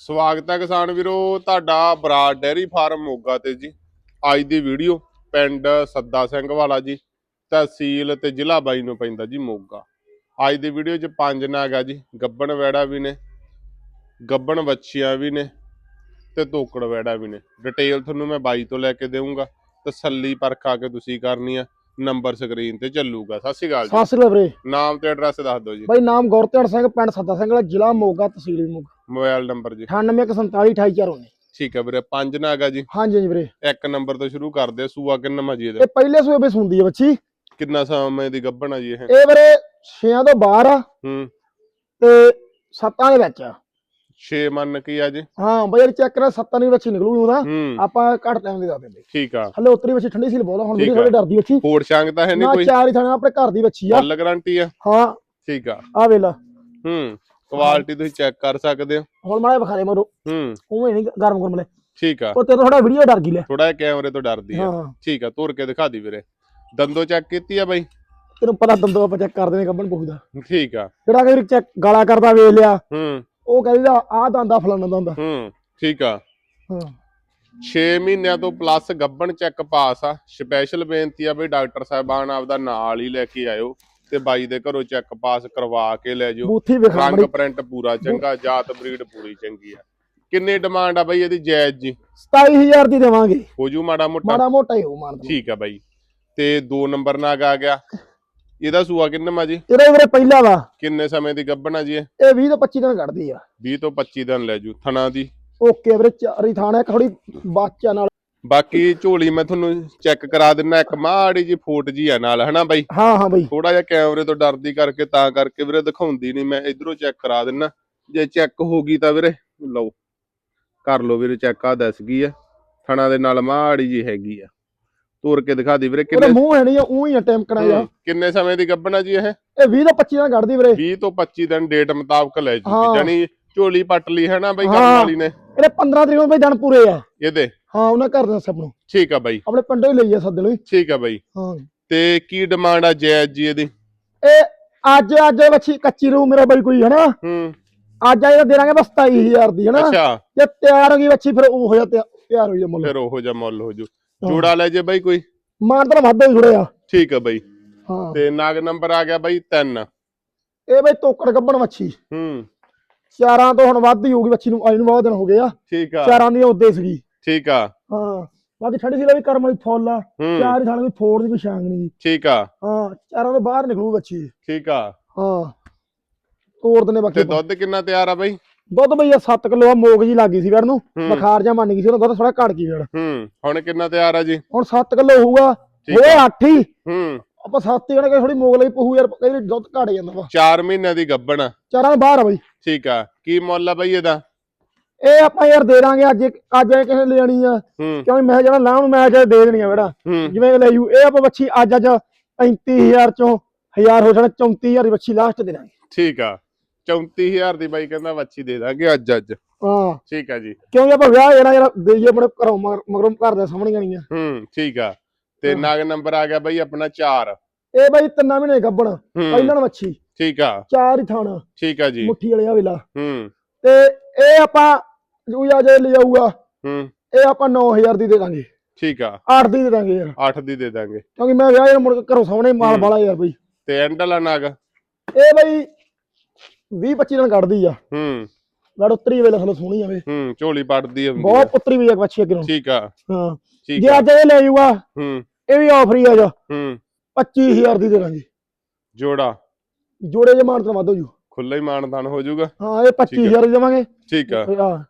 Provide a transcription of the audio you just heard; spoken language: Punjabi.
ਸਵਾਗਤ ਹੈ ਕਿਸਾਨ ਵੀਰੋ ਤੁਹਾਡਾ ਬਰਾੜ ਡੈਰੀ ਫਾਰਮ ਮੋਗਾ ਤੇ ਜੀ। ਅੱਜ ਦੀ ਵੀਡੀਓ ਪਿੰਡ ਸੱਦਾ ਸਿੰਘ ਵਾਲਾ ਜੀ ਤਹਿਸੀਲ ਤੇ ਜ਼ਿਲ੍ਹਾ ਬਾਈ ਨੂੰ ਪੈਂਦਾ ਜੀ ਮੋਗਾ। ਅੱਜ ਦੀ ਵੀਡੀਓ 'ਚ ਪੰਜ ਨਾਗ ਆ ਜੀ ਗੱਬਣ ਵੈੜਾ ਵੀ ਨੇ ਗੱਬਣ ਵੱਛੀਆਂ ਵੀ ਨੇ ਤੇ ਤੋਕੜ ਵੈੜਾ ਵੀ ਨੇ। ਡਿਟੇਲ ਤੁਹਾਨੂੰ ਮੈਂ ਬਾਈ ਤੋਂ ਲੈ ਕੇ ਦੇਵਾਂਗਾ ਤਸੱਲੀ ਪਰਖ ਆ ਕੇ ਤੁਸੀਂ ਕਰਨੀ ਆ ਨੰਬਰ ਸਕਰੀਨ ਤੇ ਚੱਲੂਗਾ। ਸਤਿ ਸ਼੍ਰੀ ਅਕਾਲ ਜੀ। ਸਤਿ ਸ੍ਰੀ ਅਕਾਲ ਵੀਰੇ। ਨਾਮ ਤੇ ਐਡਰੈਸ ਦੱਸ ਦਿਓ ਜੀ। ਬਾਈ ਨਾਮ ਗੁਰਤੇੜ ਸਿੰਘ ਪਿੰਡ ਸੱਦਾ ਸਿੰਘ ਵਾਲਾ ਜ਼ਿਲ੍ਹਾ ਮੋਗਾ ਤਹਿਸੀਲ ਮੋਗਾ। ਮੋਬਾਈਲ ਨੰਬਰ ਜੀ। 9847282419 ਠੀਕ ਹੈ ਵੀਰੇ ਪੰਜ ਨਾਗ ਜੀ। ਹਾਂਜੀ ਹਾਂਜੀ ਵੀਰੇ। ਇੱਕ ਨੰਬਰ ਤੋਂ ਸ਼ੁਰੂ ਕਰਦੇ ਆ ਸੂਆ ਕਿੰਨਾ ਮਜੀ ਇਹਦਾ? ਇਹ ਪਹਿਲੇ ਸੂਏ ਵਿੱਚ ਹੁੰਦੀ ਹੈ ਬੱਚੀ। ਕਿੰਨਾ ਸਮੇਂ ਦੀ ਗੱਭਣ ਆ ਜੀ ਇਹ? ਇਹ ਵੀਰੇ 6 ਤੋਂ ਬਾਹਰ ਆ ਹੂੰ। ਤੇ 7 ਦੇ ਵਿੱਚ। ਆ 6 ਮੰਨ ਕੀ ਆ ਜੀ? ਹਾਂ ਬਾਈ ਇਹ ਚੈੱਕ ਕਰਾ 7 ਦੀ ਬੱਚੀ ਨਿਕਲੂਗੀ ਉਹਦਾ ਹੂੰ। ਆਪਾਂ ਘੱਟ ਟਾਈਮ ਦੇ ਦੱਸ ਦਿੰਦੇ। ਠੀਕ ਆ। ਹਲੇ ਉਤਰੀ ਬੱਚੀ ਠੰਡੀ ਸੀ ਬੋਲ ਹੁਣ ਠੀਕ ਵੀਰੇ ਆ। ਥੋੜੀ ਡਰਦੀ ਬੱਚੀ। ਫੋੜ ਛਾਂਗ ਤਾਂ ਹੈ ਨਹੀਂ ਨਾ ਕੋਈ? ਚਾਰ ਹੀ ਥਾਣੇ ਆਪਣੇ ਘਰ ਦੀ ਬੱਚੀ ਆ। ਫੁੱਲ ਗਾਰੰਟੀ ਆ। ਹਾਂ। ਠੀਕ ਆ। ਆ ਵੇਲਾ ਹੂੰ। ਕੁਆਲਿਟੀ ਤੁਸੀਂ ਚੈੱਕ ਕਰ ਸਕਦੇ ਹੋ। ਹੁਣ ਮਾੜੇ ਵਿਖਾ ਦੇ ਮਰੋ। ਹੂੰ। ਉਵੇਂ ਨਹੀਂ ਗਰਮ ਗਰਮ ਲੈ। ਠੀਕ ਆ। ਉਹ ਤੇ ਥੋੜਾ ਵੀਡੀਓ ਡਰ ਗਈ ਲੈ। ਥੋੜਾ ਕੈਮਰੇ ਤੋਂ ਡਰਦੀ ਆ। ਹਾਂ। ਠੀਕ ਆ ਤੁਰ ਕੇ ਦਿਖਾ ਦੀ ਵੀਰੇ। ਦੰਦੋ ਚੈੱਕ ਕੀਤੀ ਆ ਬਾਈ? ਤੈਨੂੰ ਪਤਾ ਦੰਦੋਂ ਆਪਾਂ ਚੈੱਕ ਕਰਦੇ ਨੇ ਕੱਬਣ ਪੁੱਛਦਾ ਠੀਕ ਆ। ਜਿਹੜਾ ਕਈ ਚੈੱਕ ਗਾਲਾ ਕਰਦਾ ਵੇਖ ਲਿਆ। ਹੂੰ। ਉਹ ਕਹਿੰਦਾ ਆਹ ਦੰਦਾ ਫਲਾਣਾ ਦੰਦਾ ਹੂੰ ਠੀਕ ਆ। ਹਾਂ। 6 ਮਹੀਨਿਆਂ ਤੋਂ ਪਲੱਸ ਗੱਭਣ ਚੈੱਕ ਪਾਸ ਆ। ਸਪੈਸ਼ਲ ਬੇਨਤੀ ਆ ਬਈ ਡਾਕਟਰ ਸਾਹਿਬਾਨ ਆਪਦਾ ਨਾਲ ਹੀ ਲੈ ਕੇ ਆਇਓ। ਤੇ ਬਾਈ ਦੇ ਘਰੋਂ ਚੈੱਕ ਪਾਸ ਕਰਵਾ ਕੇ ਲੈ ਜਾਓ ਬੂਥੀ ਰੰਗ ਪ੍ਰਿੰਟ ਪੂਰਾ ਚੰਗਾ ਜਾਤ ਬਰੀਡ ਪੂਰੀ ਚੰਗੀ ਆ। ਕਿੰਨੀ ਡਿਮਾਂਡ ਆ ਬਾਈ ਇਹਦੀ ਜਾਇਜ਼ ਜੀ? 27000 ਦੀ ਦੇਵਾਂਗੇ। ਹੋ ਜੂ ਮਾੜਾ ਮੋਟਾ? ਮਾੜਾ ਮੋਟਾ ਹੀ ਹੋ ਮਾਨਦਾ ਠੀਕ ਆ ਬਾਈ। ਤੇ ਦੋ ਨੰਬਰ ਨਾਗ ਆ ਗਿਆ। ਇਹਦਾ ਸੂਆ ਕਿੰਨਾ ਮਾ ਜੀ? ਇਹਦਾ ਵੀਰੇ ਪਹਿਲਾ ਵਾ। ਕਿੰਨੇ ਸਮੇਂ ਦੀ ਗੱਭਣ ਆ ਜੀ ਇਹ? ਇਹ 20 ਤੋਂ 25 ਦਿਨ ਕੱਢਦੀ ਆ। 20 ਤੋਂ 25 ਦਿਨ ਲੈ ਜੂ ਥਣਾ ਦੀ। ਓਕੇ ਵੀਰੇ ਚਾਰੀ ਥਾਣਾ ਥੋੜੀ ਬਾਚਾ ਨਾਲ ਬਾਕੀ ਝੋਲੀ ਮੈਂ ਤੁਹਾਨੂੰ ਚੈੱਕ ਕਰਾ ਦਿੰਨਾ ਇੱਕ ਮਾੜੀ ਜੀ ਫੋਟ ਜੀ ਆ ਨਾਲ ਹਨਾ ਬਾਈ? ਹਾਂ ਹਾਂ ਬਈ। ਥੋੜਾ ਜਿਹਾ ਕੈਮਰੇ ਤੋਂ ਡਰਦੀ ਕਰਕੇ ਤਾਂ ਕਰਕੇ ਵੀਰੇ ਦਿਖਾਉਂਦੀ ਨਹੀਂ ਮੈਂ ਇਧਰੋਂ ਚੈੱਕ ਕਰਾ ਦਿੰਨਾ। ਜੇ ਚੈੱਕ ਹੋ ਗਈ ਤਾਂ ਵੀਰੇ ਲਓ ਕਰ ਲਓ ਵੀਰੇ ਚੈੱਕ ਆ ਦੱਸ ਗਈ ਆ। ਥਣਾ ਦੇ ਨਾਲ ਮਾੜੀ ਜੀ ਹੈਗੀ ਆ। ਤੋਰ ਕੇ ਦਿਖਾ ਦੀ ਵੀਰੇ ਕਿੰਨੇ ਮੂੰਹ ਹੈ ਨਹੀਂ ਉਹ ਹੀ ਅਟੈਂਪ ਕਰਾਇਆ। ਹੂੰ, ਕਿੰਨੇ ਸਮੇਂ ਦੀ ਗੱਭਣਾ ਜੀ ਇਹ? ਇਹ 20 ਤੋਂ 25 ਦਿਨ ਕੱਢਦੀ ਵੀਰੇ। 20 ਤੋਂ 25 ਦਿਨ ਡੇਟ ਮੁਤਾਬਕ ਲੈ। ਜੂਗੀ ਜਾਨੀ ਝੋਲੀ ਪੱਟ ਲਈ ਹੈ ਨਾ ਬਾਈ ਕਰਨ। ਵਾਲੀ ਨੇ। ਇਹਦੇ 15 ਤਰੀਕ ਨੂੰ ਬਈ ਦਿਨ ਪੂਰੇ ਆ। ਇਹਦੇ? ਹਾਂ ਉਹਨਾਂ ਘਰ ਦੇ ਸਭ ਨੂੰ। ਠੀਕ ਆ ਬਾਈ। ਆਪਣੇ ਪਿੰਡੋਂ ਹੀ ਲਈ ਆ ਸੱਦਣ ਹੀ ਠੀਕ ਆ ਬਾਈ। ਹਾਂ। ਤੇ ਕੀ ਡਿਮਾਂਡ ਆ ਜਾਇਜ਼ ਜੀ ਇਹਦੀ? ਇਹ ਅੱਜ ਅੱਜ ਬੱਚੀ ਕੱਚੀ ਰੂ ਮੇਰਾ ਬਈ ਕੋਈ ਹਨਾ? ਹੂੰ। ਅੱਜ ਆ ਦੇ ਦਾਂਗੇ ਬਸ 27000 ਦੀ ਹਨਾ? ਅੱਛਾ। ਜੇ ਤਿਆਰ ਹੋ ਗਈ ਬੱਚੀ ਫਿਰ ਉਹ ਹੋ ਜਾ ਤਿਆ- ਤਿਆਰ ਹੋ ਜਾ ਮੁੱਲ। ਫਿਰ ਉਹੋ ਜਿਹਾ ਮੁੱਲ ਹੋ ਜੂ। ਜੋੜਾ ਲੈ ਜੇ ਬਾਈ ਕੋਈ? ਮਾਨ ਤਾਂ ਵਾਧਾ ਹੀ ਥੋੜਿਆ ਠੀਕ ਆ ਬਾਈ। ਹਾਂ। ਤੇ ਨਾਗ ਨੰਬਰ ਆ ਗਿਆ ਬਾਈ 3 ਇਹ ਬਈ ਤੋਕੜ ਗੱਬਣ ਮੱਛੀ ਹੂੰ। ਚਾਰਾਂ ਤੋਂ ਹੁਣ ਵੱਧ ਹੀ ਹੋਊਗੀ ਬੱਚੀ ਨੂੰ ਆਈ ਨੂੰ ਬਹੁਤ ਦਿਨ ਹੋ ਗਏ ਆ। ਠੀਕ ਆ। ਚਾਰਾਂ ਦੀ ਉੱਦੇ ਸੀਗੀ। ਠੀਕ ਆ। ਹਾਂ ਬਾਕੀ ਠੰਡੀ ਸੀ ਵੀ ਕਰਮ ਵਾਲੀ ਫੁੱਲ ਆ ਹੂੰ। ਚਾਰ ਹੀ ਥਾਣੇ ਕੋਈ ਫੋੜ ਦੀ ਕੋਈ ਛਾਂਗ ਨਹੀਂ। ਠੀਕ ਆ। ਹਾਂ ਚਾਰਾਂ ਤੋਂ ਬਾਹਰ ਨਿਕਲੂ ਬੱਚੀ। ਠੀਕ ਆ। ਹਾਂ ਤੋੜ ਦਨੇ ਤੇ ਬਾਕੀ ਦੁੱਧ ਕਿੰਨਾ ਤਿਆਰ ਆ ਬਾਈ? ਦੁੱਧ ਬਈ 7 ਕਿਲੋ ਆ ਮੋਗ ਜੀ ਲੱਗੀ ਸੀ ਵੀਰ ਨੂੰ। ਹੂੰ। ਬੁਖਾਰ ਜਾਂ ਮੰਨ ਗਈ ਸੀ ਉਹਦਾ ਦੁੱਧ ਥੋੜਾ ਘਟ ਗਈ ਵੀਰ ਹੂੰ ਹੁਣ ਕਿੰਨਾ ਤਿਆਰ ਆ ਜੀ? ਹੁਣ 7 ਕਿਲੋ ਹੋਊਗਾ ਠੀਕ ਹੋਏ ਆ 8 ਹੀ। ਹੂੰ। ਆਪਾਂ 7 ਹੀ ਕਹਣਾ ਥੋੜੀ ਮੋਗ ਲਈ ਪਹੂ ਯਾਰ ਕਈ ਵਾਰੀ ਦੁੱਧ ਘਟ ਜਾਂਦਾ ਵਾ। 4 ਮਹੀਨਿਆਂ ਦੀ ਗੱਭਣ ਆ ਚਾਰਾਂ ਦੇ ਬਾਹਰ ਆ ਬਈ। ਠੀਕ ਆ। ਕੀ ਮੁੱਲ ਆ ਬਾਈ ਇਹਦਾ? ਇਹ ਆਪਾਂ ਯਾਰ ਦੇ ਦਾਂਗੇ ਅੱਜ ਅੱਜ ਇਹ ਕਿਸੇ ਲੈਣੀ ਆ। ਕਿਉਂਕਿ ਮੈਂ ਜਿਹੜਾ ਲਾਉਂ ਮੈਂ ਅੱਜ ਦੇ ਦੇਣੀ ਆ ਬੇੜਾ ਜਿਵੇਂ ਲੈ ਜੂ। ਇਹ ਆਪਾਂ ਬੱਚੀ ਅੱਜ ਅੱਜ 35000 ਚੋਂ 1000 ਹੋ ਜਾਣਾ 34000 ਦੀ ਬੱਚੀ ਲਾਸਟ ਦੇ ਦਾਂਗੇ। ਠੀਕ ਆ। 34000 ਦੀ ਬਾਈ ਕਹਿੰਦਾ ਵੱਛੀ ਦੇ ਦਾਂਗੇ ਅੱਜ ਅੱਜ। ਹਾਂ। ਠੀਕ ਆ ਜੀ। ਕਿਉਂਕਿ ਆਪਾਂ ਵਿਆਹ ਜਿਹੜਾ ਜਿਹੜਾ ਦੇਈਏ ਆਪਣੇ ਘਰੋਂ ਮਗਰ- ਘਰ ਦੇ ਸਾਹਮਣੇ ਜਾਣੀ ਆ। ਹੂੰ ਠੀਕ ਆ। ਤੇ। ਨਾਗ ਨੰਬਰ ਆ ਗਿਆ ਬਾਈ ਆਪਣਾ 4 ਇਹ ਬਾਈ ਤਿੰਨਾਂ ਮਹੀਨੇ ਗੱਬਣ ਪਹਿਲਣ ਮੱਛੀ ਠੀਕ ਆ। ਚਾਰ ਹੀ ਥਾਣਾ। ਠੀਕ ਆ ਜੀ। ਮੁੱਠੀ ਵਾਲੇ ਆ ਵੇਲਾ। ਹੂੰ। ਤੇ ਇਹ ਆਪਾਂ ਜੋ ਆ ਜੇ ਲਿਆਊਗਾ ਹੂੰ। ਇਹ ਆਪਾਂ 9000 ਦੀ ਦੇ ਦਾਂਗੇ। ਠੀਕ ਆ। 8 ਦੀ ਦੇ ਦਾਂਗੇ ਯਾਰ। 8 ਦੀ ਦੇ ਦਾਂਗੇ। ਕਿਉਂਕਿ ਮੈਂ ਵਿਆਹ ਜਿਹੜਾ ਮੁੜ ਕੇ ਘਰੋਂ ਸਾਹਮਣੇ ਮਾਲ। ਵਾਲਾ ਯਾਰ ਬਈ। ਤੇ ਐਂਡ ਵਾਲਾ ਨਾਗ? ਇਹ ਬਈ 20 25 ਦਿਨ ਕੱਢਦੀ ਆ। ਹੂੰ। ਲੜ ਉਤਰੀ ਵੇਲੇ ਸਾਨੂੰ ਸੋਹਣੀ ਆਵੇ ਹੂੰ ਝੋਲੀ ਪੜਦੀ ਹੁੰਦੀ ਆ। ਬਹੁਤ ਪੁੱਤਰੀ ਵੀ ਆ ਬੱਚੀ ਅੱਗੇ ਨੂੰ। ਠੀਕ ਆ। ਹਾਂ। ਠੀਕ ਜੇ ਆ। ਅੱਜ ਇਹ ਲੈ ਜਾਊਗਾ ਹੂੰ। ਇਹ ਵੀ ਆਫਰ ਹੀ ਆ ਜਾ। ਹੂੰ। 25000 ਦੀ ਦੇ ਦਾਂਗੇ। ਜੋੜਾ। ਜੋੜੇ ਜੇ ਮਾਨ ਤੋਂ ਵੱਧ ਹੋ ਜੂ। ਖੁੱਲਾ ਹੀ ਮਾਨਦਾਨ ਹੋ ਜਾਊਗਾ ਹਾਂ ਇਹ 25000 ਦੀ ਦੇਵਾਂਗੇ। ਠੀਕ ਆ। ਹਾਂ।